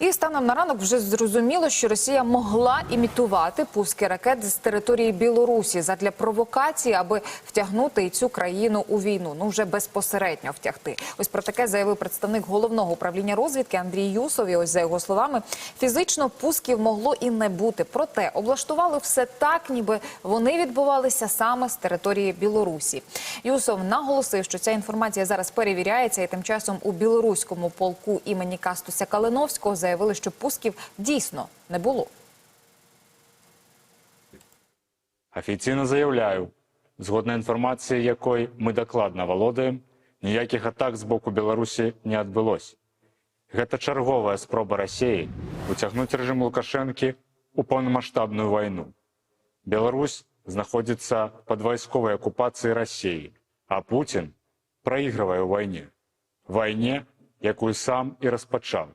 І станом на ранок вже зрозуміло, що Росія могла імітувати пуски ракет з території Білорусі задля провокації, аби втягнути цю країну у війну. Ну вже безпосередньо втягти. Ось про таке заявив представник головного управління розвідки Андрій Юсов. І ось за його словами, фізично пусків могло і не бути. Проте облаштували все так, ніби вони відбувалися саме з території Білорусі. Юсов наголосив, що ця інформація зараз перевіряється, і тим часом у білоруському полку імені Кастуся Калиновського заявили, що пусків дійсно не було. Офіційно заявляю, згодна інформації, якої ми докладно володаємо, ніяких атак з боку Білорусі не відбулось. Гэта чарговая спроба Росіі уцягнуць рэжым Лукашэнкі у паўнамасштабную вайну. Беларусь знаходзіцца пад вайсковай акупацыяй Расіі, а Путін прайгрывае ў вайне. Вайне, якую сам і распачаў